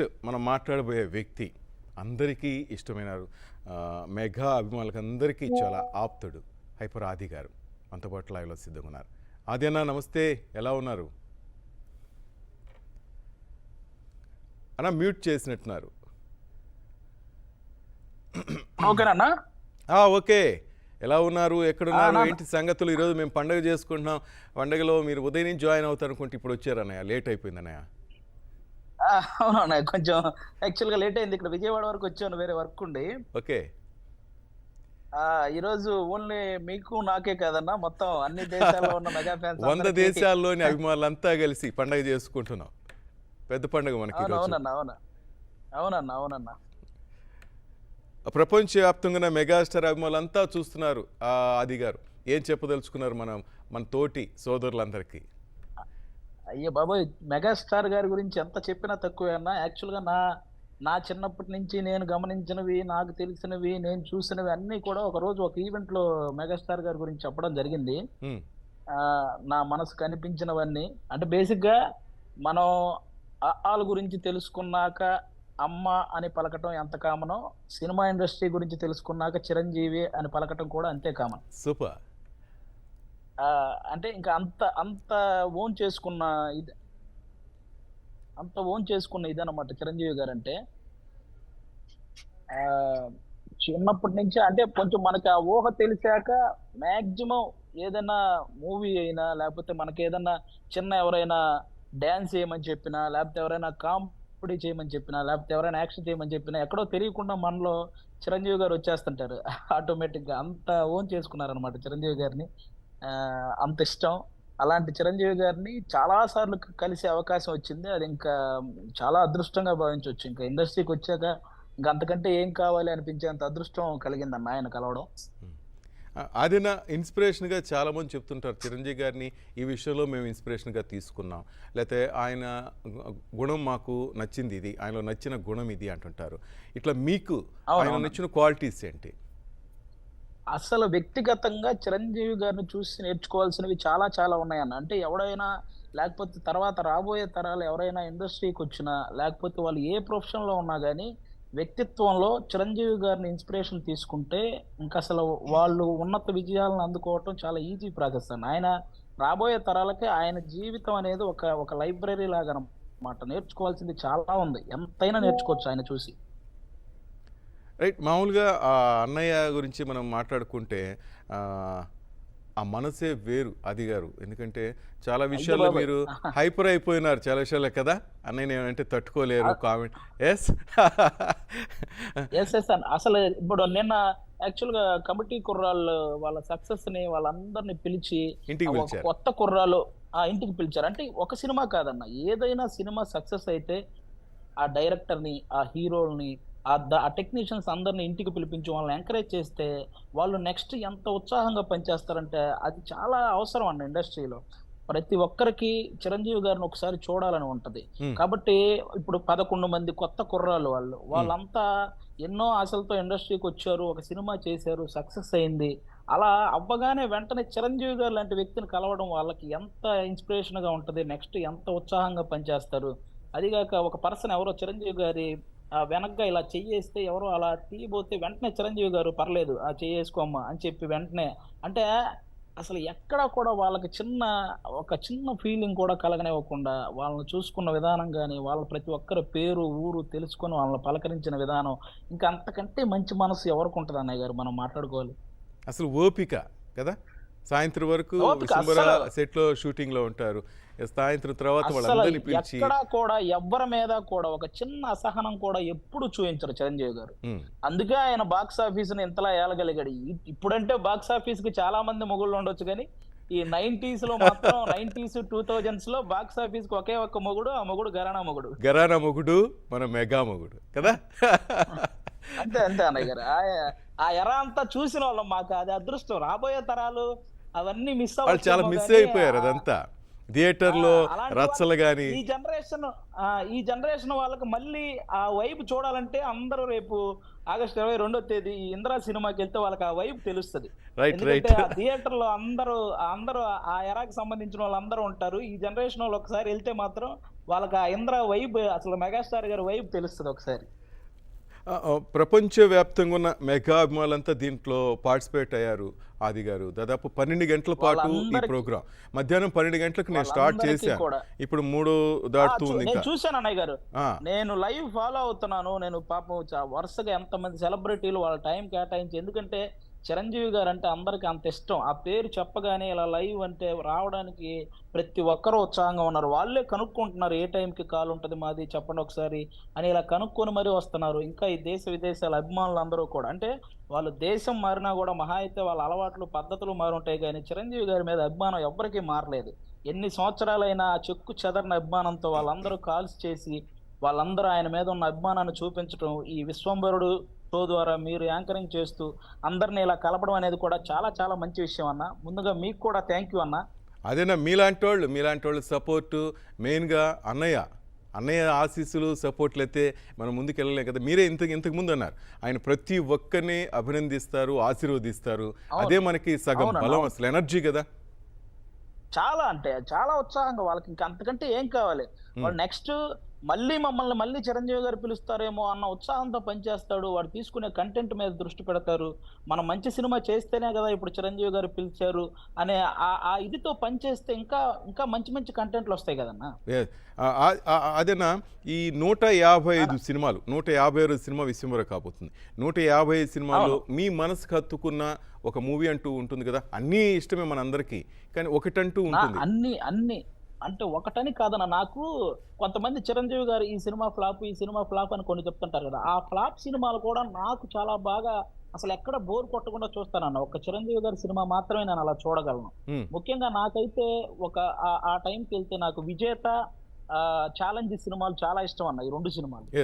Next మనం మాట్లాడబోయే వ్యక్తి అందరికీ ఇష్టమైన మెగా అభిమానులకు అందరికీ చాలా ఆప్తుడు హైపర్ ఆది గారు. మనతో పాటు లైవ్లో సిద్ధంగా ఉన్నారు ఆది అన్న నమస్తే. ఎలా ఉన్నారు? అన్న మ్యూట్ చేసినట్టున్నారు. ఓకేనా ఓకే. ఎలా ఉన్నారు? ఎక్కడున్నారు? ఏంటి సంగతులు? ఈరోజు మేము పండగ చేసుకుంటున్నాం. పండగలో మీరు ఉదయం నుంచి జాయిన్ అవుతారు అనుకుంటే ఇప్పుడు వచ్చారు అన్నయ్య లేట్ అయిపోయింది అన్నయ్య అవునన్నా కొంచెం యాక్చువల్గా లేట్ అయింది. ఇక్కడ విజయవాడ వరకు వచ్చాను వేరే వర్క్ ఉండి. ఓకే. ఆ ఈ రోజు ఓన్లీ మీకు నాకే కాదన్నా మొత్తం అన్ని దేశాల్లో ఉన్న మెగా ఫ్యాన్స్ వంద దేశాల్లోని అభిమానులంతా కలిసి పండగ చేసుకుంటున్నాం. పెద్ద పండగ మనకి ఈరోజు. అవునన్నా అవునా అవునన్నా అవునన్నా. ప్రపంచవ్యాప్తంగా మెగాస్టార్ అభిమానులంతా చూస్తున్నారు ఆ ఆది గారు ఏం చెప్పదలుచుకున్నారు మనం మన తోటి సోదరులందరికీ? అయ్యో బాబోయ్ మెగాస్టార్ గారి గురించి ఎంత చెప్పినా తక్కువే అన్న. యాక్చువల్గా నా నా చిన్నప్పటి నుంచి నేను గమనించినవి నాకు తెలిసినవి నేను చూసినవి అన్నీ కూడా ఒక రోజు ఒక ఈవెంట్లో మెగాస్టార్ గారి గురించి చెప్పడం జరిగింది. నా మనసు కనిపించినవన్నీ. అంటే బేసిక్గా మనం వాళ్ళ గురించి తెలుసుకున్నాక అమ్మ అని పలకటం ఎంత కామనో సినిమా ఇండస్ట్రీ గురించి తెలుసుకున్నాక చిరంజీవి అని పలకటం కూడా అంతే కామన్. సూపర్. అంటే ఇంకా అంత అంత ఓన్ చేసుకున్న ఇది అంత ఓన్ చేసుకున్న ఇదన్నమాట చిరంజీవి గారు అంటే ఆ, చిన్నప్పటి నుంచి అంటే కొంచెం మనకి ఆ ఊహ తెలిసాక మాక్సిమం ఏదైనా మూవీ అయినా లేకపోతే మనకి ఏదైనా చిన్న ఎవరైనా డ్యాన్స్ చేయమని చెప్పినా లేకపోతే ఎవరైనా కామెడీ చేయమని చెప్పినా లేకపోతే ఎవరైనా యాక్షన్ చేయమని చెప్పినా ఎక్కడో తెలియకుండా మనలో చిరంజీవి గారు వచ్చేస్తుంటారు. ఆటోమేటిక్గా అంత ఓన్ చేసుకున్నారనమాట చిరంజీవి గారిని. అంత ఇష్టం. అలాంటి చిరంజీవి గారిని చాలా సార్లు కలిసే అవకాశం వచ్చింది. అది ఇంకా చాలా అదృష్టంగా భావించవచ్చు. ఇంకా ఇండస్ట్రీకి వచ్చాక ఇంకా అంతకంటే ఏం కావాలి అనిపించేంత అదృష్టం కలిగిందన్న ఆయన కలవడం. అది నా ఇన్స్పిరేషన్గా చాలామంది చెప్తుంటారు చిరంజీవి గారిని ఈ విషయంలో మేము ఇన్స్పిరేషన్గా తీసుకున్నాం. లేకపోతే ఆయన గుణం మాకు నచ్చింది ఇది ఆయనలో నచ్చిన గుణం ఇది అంటుంటారు. ఇట్లా మీకు ఆయన. నచ్చిన క్వాలిటీస్ ఏంటి? అసలు వ్యక్తిగతంగా చిరంజీవి గారిని చూసి నేర్చుకోవాల్సినవి చాలా చాలా ఉన్నాయన్న. అంటే ఎవడైనా లేకపోతే తర్వాత రాబోయే తరాలు ఎవరైనా ఇండస్ట్రీకి వచ్చినా లేకపోతే వాళ్ళు ఏ ప్రొఫెషన్లో ఉన్నా కానీ వ్యక్తిత్వంలో చిరంజీవి గారిని ఇన్స్పిరేషన్ తీసుకుంటే ఇంకా అసలు వాళ్ళు ఉన్నత విజయాలను అందుకోవటం చాలా ఈజీ ప్రాసెస్ అండి ఆయన రాబోయే తరాలకి ఆయన జీవితం అనేది ఒక ఒక లైబ్రరీ లాగా అనమాట నేర్చుకోవాల్సింది చాలా ఉంది. ఎంతైనా నేర్చుకోవచ్చు ఆయన చూసి. రైట్ మామూలుగా ఆ అన్నయ్య గురించి మనం మాట్లాడుకుంటే ఆ, మనసే వేరు అది గారు. ఎందుకంటే చాలా విషయాల్లో. మీరు హైపర్ అయిపోయినారు చాలా విషయాల్లో కదా. అన్నయ్య ఏమంటే తట్టుకోలేరు కామెంట్. ఎస్ ఎస్ ఎస్ అసలు ఇప్పుడు నిన్న యాక్చువల్గా కమిటీ కుర్రాళ్ళు వాళ్ళ సక్సెస్ని వాళ్ళందరిని పిలిచి ఇంటికి పిలిచారు. కొత్త కుర్రాలు ఆ ఇంటికి పిలిచారు. అంటే ఒక సినిమా కాదన్న ఏదైనా సినిమా సక్సెస్ అయితే ఆ డైరెక్టర్ని ఆ హీరోల్ని ఆ టెక్నీషియన్స్ అందరిని ఇంటికి పిలిపించి వాళ్ళని ఎంకరేజ్ చేస్తే వాళ్ళు నెక్స్ట్ ఎంత ఉత్సాహంగా పనిచేస్తారంటే అది చాలా అవసరం అన్న ఇండస్ట్రీలో ప్రతి ఒక్కరికి చిరంజీవి గారిని ఒకసారి చూడాలని ఉంటది. కాబట్టి ఇప్పుడు పదకొండు మంది కొత్త కుర్రాళ్ళు వాళ్ళు వాళ్ళంతా ఎన్నో ఆశలతో ఇండస్ట్రీకి వచ్చారు ఒక సినిమా చేశారు సక్సెస్ అయింది. అలా అవ్వగానే వెంటనే చిరంజీవి గారు లాంటి వ్యక్తిని కలవడం వాళ్ళకి ఎంత ఇన్స్పిరేషన్గా ఉంటది నెక్స్ట్ ఎంత ఉత్సాహంగా పనిచేస్తారు. అదిగాక ఒక పర్సన్ ఎవరో చిరంజీవి గారి వెనక్గా ఇలా చెయ్యేస్తే ఎవరో అలా తీయబోతే వెంటనే చిరంజీవి గారు పర్లేదు ఆ చెయ్యేసుకోమ్మా అని చెప్పి వెంటనే అంటే అసలు ఎక్కడ కూడా వాళ్ళకి చిన్న ఒక చిన్న ఫీలింగ్ కూడా కలగనివ్వకుండా వాళ్ళని చూసుకున్న విధానం కానీ వాళ్ళ ప్రతి ఒక్కరి పేరు ఊరు తెలుసుకొని వాళ్ళని పలకరించిన విధానం ఇంకా అంతకంటే మంచి మనసు ఎవరికి ఉంటుంది అన్నయ్య గారు మనం మాట్లాడుకోవాలి. అసలు ఓపిక కదా? సాయంత్రం వరకు విశంబర అస్సలు- సెట్లో షూటింగ్లో ఉంటారు. సాయంత్రం తర్వాత అసలు వాళ్ళందరినీ పిలిచి ఎక్కడా కూడా ఎవ్వరి మీద కూడా ఒక చిన్న అసహనం కూడా ఎప్పుడు చూపించరు చిరంజీవి గారు. అందుకే ఆయన బాక్స్ ఆఫీస్ని ఇంతలా ఏలగలిగాడు. ఇప్పుడంటే బాక్స్ ఆఫీస్కి చాలా మంది మొగుళ్ళు ఉండొచ్చు కానీ ఈ నైన్టీస్లో మాత్రం నైన్టీస్ టూ థౌజండ్స్లో బాక్స్ ఆఫీస్కి ఒకే ఒక్క మొగుడు ఆ మొగుడు గరాణా మొగుడు. గరానా మొగుడు మన మెగా మొగుడు. కదా? అంతే అంతే అన్నయ్య గారు. ఆ- ఆ ఎర అంతా చూసిన వాళ్ళం మాకు. అది అదృష్టం. రాబోయే తరాలు అవన్నీ మిస్ వాళ్ళు చాలా మిస్ అయిపోయారు అదంతా. థియేటర్లో రచ్చలు కానీ ఈ జనరేషన్ ఈ జనరేషన్ వాళ్ళకి మళ్ళీ ఆ వైబ్ చూడాలంటే అందరూ రేపు ఆగస్ట్ ఇరవై రెండో తేదీ ఇందిరా సినిమాకి వెళ్తే వాళ్ళకి ఆ వైబ్ తెలుస్తుంది. ఎందుకంటే ఆ థియేటర్లో అందరూ అందరూ ఆ ఎరాకి సంబంధించిన వాళ్ళందరూ ఉంటారు. ఈ జనరేషన్ వాళ్ళు ఒకసారి వెళ్తే మాత్రం వాళ్ళకి ఆ ఇంద్ర వైబ్ అసలు మెగాస్టార్ గారి వైబ్ తెలుస్తుంది ఒకసారి. ప్రపంచవ్యాప్తంగా ఉన్న మెగా అభిమానులంతా దీంట్లో పార్టిసిపేట్ అయ్యారు ఆది గారు. దాదాపు పన్నెండు గంటల పాటు ఈ వాళ్ళందరికీ- ప్రోగ్రాం. మధ్యాహ్నం పన్నెండు గంటలకు నేను స్టార్ట్ చేశాను. ఇప్పుడు మూడు దాటుతూ ఉంది చూశాను అన్నయ్య గారు. నేను లైవ్ ఫాలో అవుతున్నాను. నేను పాపం వరుసగా ఎంతమంది సెలబ్రిటీలు వాళ్ళ టైం కేటాయించి ఎందుకంటే చిరంజీవి గారు అంటే అందరికి అంత ఇష్టం. ఆ పేరు చెప్పగానే ఇలా లైవ్ అంటే రావడానికి ప్రతి ఒక్కరూ ఉత్సాహంగా ఉన్నారు. వాళ్ళే కనుక్కుంటున్నారు ఏ టైంకి కాల్ ఉంటుంది మాది చెప్పండి ఒకసారి అని ఇలా కనుక్కొని మరీ వస్తున్నారు. ఇంకా ఈ దేశ విదేశాల అభిమానులు అందరూ కూడా. అంటే వాళ్ళు దేశం మారినా కూడా మహా అయితే వాళ్ళ అలవాట్లు పద్ధతులు మారుంటాయి కానీ చిరంజీవి గారి మీద అభిమానం ఎవ్వరికీ మారలేదు. ఎన్ని సంవత్సరాలైనా ఆ చెక్కు చెదరిన అభిమానంతో వాళ్ళందరూ కాల్స్ చేసి వాళ్ళందరూ ఆయన మీద ఉన్న అభిమానాన్ని చూపించడం ఈ విశ్వంబరుడు షో ద్వారా మీరు యాంకరింగ్ చేస్తూ అందరిని ఇలా కలపడం అనేది కూడా చాలా చాలా మంచి విషయం అన్న. ముందుగా మీకు కూడా థ్యాంక్ యూ అన్న. అదేనా మీలాంటి వాళ్ళు మీలాంటి వాళ్ళు సపోర్టు మెయిన్గా అన్నయ్య అన్నయ్య ఆశీస్సులు సపోర్ట్లు అయితే మనం ముందుకు వెళ్ళలేం కదా. మీరే ఇంత ఇంతకు ముందు అన్నారు. ఆయన ప్రతి ఒక్కరిని అభినందిస్తారు ఆశీర్వదిస్తారు. అదే మనకి సగం బలం. అసలు ఎనర్జీ కదా. చాలా అంటే చాలా ఉత్సాహంగా వాళ్ళకి ఇంకా అంతకంటే ఏం కావాలి? వాడు నెక్స్ట్ మళ్ళీ మమ్మల్ని మళ్ళీ చిరంజీవి గారు పిలుస్తారేమో అన్న ఉత్సాహంతో పనిచేస్తాడు. వాడు తీసుకునే కంటెంట్ మీద దృష్టి పెడతారు. మనం మంచి సినిమా చేస్తేనే కదా ఇప్పుడు చిరంజీవి గారు పిలిచారు అనే ఆ- ఇదితో పనిచేస్తే ఇంకా ఇంకా మంచి మంచి కంటెంట్లు వస్తాయి కదన్నా? అదేనా? ఈ నూట యాభై ఐదు సినిమాలు నూట యాభై ఆరు సినిమా విశ్వంబర కాబోతుంది. నూట యాభై ఐదు సినిమాల్లో మీ మనసుకు హత్తుకున్న ఒక మూవీ అంటూ ఉంటుంది కదా అన్నీ ఇష్టమే మనందరికీ. కానీ ఒకటంటూ ఉంటుంది. అన్ని అన్ని. అంటే ఒకటని కాదన్న నాకు కొంతమంది చిరంజీవి గారు ఈ సినిమా ఫ్లాప్ ఈ సినిమా ఫ్లాప్ అని కొన్ని చెప్తుంటారు కదా. ఆ ఫ్లాప్ సినిమాలు కూడా నాకు చాలా బాగా అసలు ఎక్కడ బోర్ కొట్టకుండా చూస్తానన్న. ఒక చిరంజీవి గారి సినిమా మాత్రమే నేను అలా చూడగలను. ముఖ్యంగా నాకైతే ఒక ఆ- టైంకి వెళ్తే నాకు విజేత ఛాలెంజ్ సినిమాలు చాలా ఇష్టం అన్న ఈ రెండు సినిమాలు.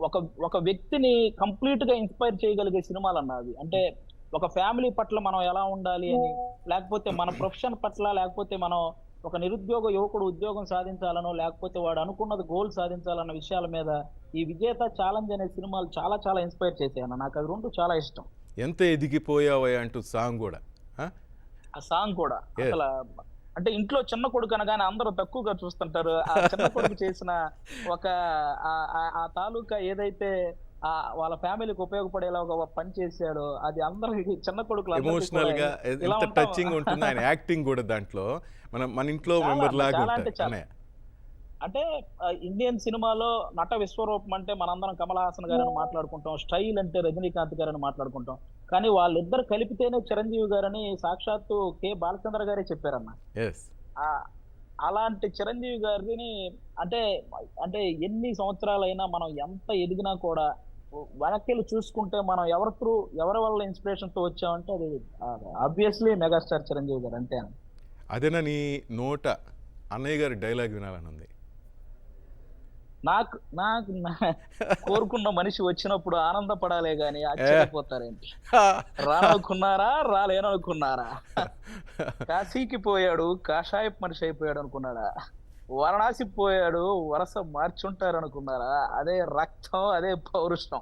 ఒక ఒక వ్యక్తిని కంప్లీట్గా ఇన్స్పైర్ చేయగలిగే సినిమాలు అన్న అవి. అంటే ఒక ఫ్యామిలీ పట్ల మనం ఎలా ఉండాలి అని లేకపోతే మన ప్రొఫెషన్ పట్ల లేకపోతే మనం ఒక నిరుద్యోగ యువకుడు ఉద్యోగం సాధించాలనో లేకపోతే వాడు అనుకున్నది గోల్ సాధించాలన్న విషయాల మీద ఈ విజేత ఛాలెంజ్ అనే సినిమాలు చాలా చాలా ఇన్స్పైర్ చేశాయి అన్న నాకు అవి రెండు చాలా ఇష్టం ఎంత ఎదిగిపోయావయ్యా అంటూ సాంగ్ కూడా ఆ? సాంగ్ కూడా. అసలు అంటే ఇంట్లో చిన్న కొడుకు అనగానే అందరూ తక్కువగా చూస్తుంటారు ఆ చిన్న కొడుకు చేసిన ఒక ఆ తాలూకా ఏదైతే ఆ వాళ్ళ ఫ్యామిలీకి ఉపయోగపడేలా ఒక పని చేశాడో. అది అందరికి చిన్న కొడుకులు ఎమోషనల్గా ఎంత. టచింగ్ ఉంటుంది ఆయన యాక్టింగ్ కూడా దాంట్లో. మన మన ఇంట్లో మెంబర్ లాగా చాలా అంటే ఇండియన్ సినిమాలో నట విశ్వరూపం అంటే మనందరం కమల్ హాసన్ గారని మాట్లాడుకుంటాం స్టైల్ అంటే రజనీకాంత్ గారని మాట్లాడుకుంటాం. కానీ వాళ్ళిద్దరు కలిపితేనే చిరంజీవి గారని సాక్షాత్తు కే బాలచంద్ర గారే చెప్పారన్న. అలాంటి చిరంజీవి గారిని అంటే అంటే ఎన్ని సంవత్సరాలైనా మనం ఎంత ఎదిగినా కూడా వెనక్కి చూసుకుంటే మనం ఎవరి త్రూ ఎవరి వల్ల ఇన్స్పిరేషన్తో వచ్చామంటే అది ఆబ్వియస్లీ మెగాస్టార్ చిరంజీవి గారు అంతే అని అదేనా నీ నోట అన్నయ్య గారి డైలాగ్ వినాలని ఉంది? నాకు నాకు కోరుకున్న మనిషి వచ్చినప్పుడు ఆనందపడాలే గాని ఆశ్చర్యపోతారేంటి? రానుకున్నారా రాలేననుకున్నారా? కాశీకి పోయాడు కాషాయపు మనిషి అయిపోయాడు అనుకున్నాడా? వారణాసి పోయాడు వరస మార్చుంటారు అనుకున్నారా అదే రక్తం అదే పౌరుషం.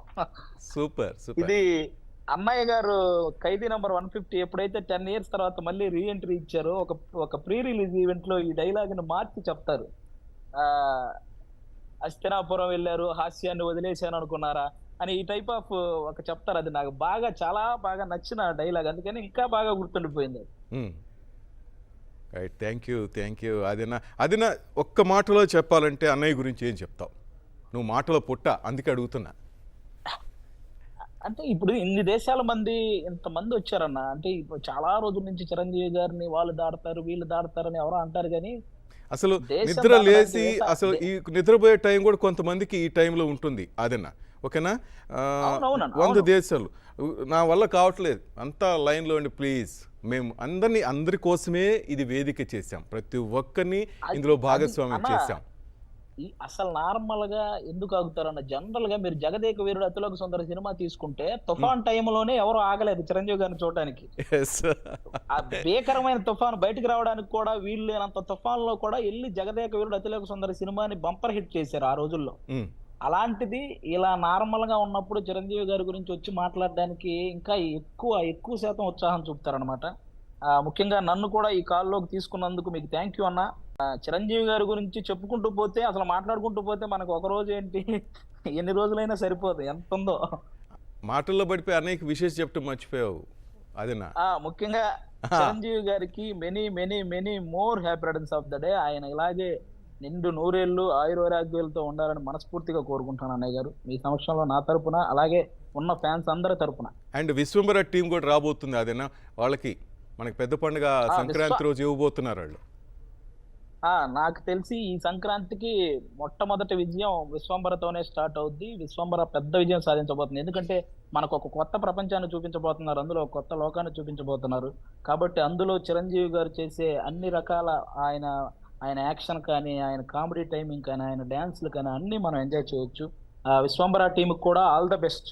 Super super. ఇది అన్నయ్య గారు ఖైదీ నంబర్ వన్ ఫిఫ్టీ ఎప్పుడైతే టెన్ ఇయర్స్ తర్వాత మళ్ళీ రీ ఎంట్రీ ఇచ్చారో ఒక ఒక ప్రీ రిలీజ్ ఈవెంట్లో ఈ డైలాగ్ని మార్చి చెప్తారు. ఆ అస్తినాపురం వెళ్ళారు హాస్యాన్ని వదిలేశాను అనుకున్నారా? అని ఈ టైప్ ఆఫ్ ఒక చెప్తారు. అది నాకు బాగా చాలా బాగా నచ్చిన డైలాగ్. అందుకని ఇంకా బాగా గుర్తుండిపోయింది. Right thank you thank you అదినా అదినా ఒక్క మాటలో చెప్పాలంటే అన్నయ్య గురించి ఏం చెప్తావు? నువ్వు మాటలో పుట్ట అందుకే అడుగుతున్నా. అంటే ఇప్పుడు ఇన్ని దేశాల మంది ఇంతమంది వచ్చారన్న అంటే ఇప్పుడు చాలా రోజుల నుంచి చిరంజీవి గారిని వాళ్ళు దాడతారు వీళ్ళు దాడతారని ఎవరో అంటారు కానీ అసలు నిద్ర లేచి అసలు ఈ నిద్రపోయే టైం కూడా కొంతమందికి ఈ టైంలో ఉంటుంది అదేనా. ఓకేనా? వంద. దేశాలు. నా వల్ల కావట్లేదు. అంతా లైన్లో ఉండి ప్లీజ్. మేము అందరినీ అందరి కోసమే ఇది వేదిక చేశాం. ప్రతి ఒక్కరిని ఇందులో భాగస్వామ్యం చేశాం. ఈ అసలు నార్మల్గా ఎందుకు ఆగుతారన్న జనరల్గా మీరు జగదేక వీరుడు అతిలోక సుందర సినిమా తీసుకుంటే తుఫాన్ టైంలోనే ఎవరు ఆగలేదు చిరంజీవి గారిని చూడడానికి ఆ భీకరమైన తుఫాన్ బయటికి రావడానికి కూడా వీళ్ళు లేనంత తుఫాన్లో కూడా వెళ్ళి జగదేక వీరుడు అతిలోక సుందర సినిమాని బంపర్ హిట్ చేశారు ఆ రోజుల్లో. అలాంటిది ఇలా నార్మల్గా ఉన్నప్పుడు చిరంజీవి గారి గురించి వచ్చి మాట్లాడడానికి ఇంకా ఎక్కువ ఎక్కువ శాతం ఉత్సాహం చూపుతారనమాట ముఖ్యంగా నన్ను కూడా ఈ కాల్లోకి తీసుకున్నందుకు మీకు థ్యాంక్ యూ అన్న. చిరంజీవి గారి గురించి చెప్పుకుంటూ పోతే అసలు మాట్లాడుకుంటూ పోతే మనకు ఒక రోజు ఏంటి? ఎన్ని రోజులైనా సరిపోదు ఎంత ఉందో. మాటల్లో పడిపోయి అనేక విషయం చెప్పడం మర్చిపోయావు అదేనా? ముఖ్యంగా చిరంజీవి గారికి many many many more happy of the day ఆయన ఇలాగే నిండు నూరేళ్ళు ఆయుర్వేరాగ్యాలతో ఉండాలని మనస్ఫూర్తిగా కోరుకుంటాను అన్నయ్య గారు. మీ సమక్షంలో నా తరపున అలాగే ఉన్న ఫ్యాన్స్ అందరి తరపున. అండ్ విశ్వంబర టీం కూడా రాబోతుంది అదేనా? వాళ్ళకి మనకి పెద్ద పండుగ సంక్రాంతి రోజు ఇవ్వబోతున్నారు వాళ్ళు. ఆ నాకు తెలిసి ఈ సంక్రాంతికి మొట్టమొదటి విజయం విశ్వంబరతోనే స్టార్ట్ అవుద్ది. విశ్వంబర పెద్ద విజయం సాధించబోతుంది. ఎందుకంటే మనకు ఒక కొత్త ప్రపంచాన్ని చూపించబోతున్నారు. అందులో ఒక కొత్త లోకాన్ని చూపించబోతున్నారు. కాబట్టి అందులో చిరంజీవి గారు చేసే అన్ని రకాల ఆయన ఆయన యాక్షన్ కానీ ఆయన కామెడీ టైమింగ్ కానీ ఆయన డ్యాన్స్లు కానీ అన్ని మనం ఎంజాయ్ చేయొచ్చు. ఆ విశ్వంబర టీం కూడా all the best.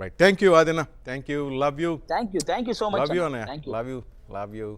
Right thank you అదేనా thank you love you thank you thank you so much love you love you love you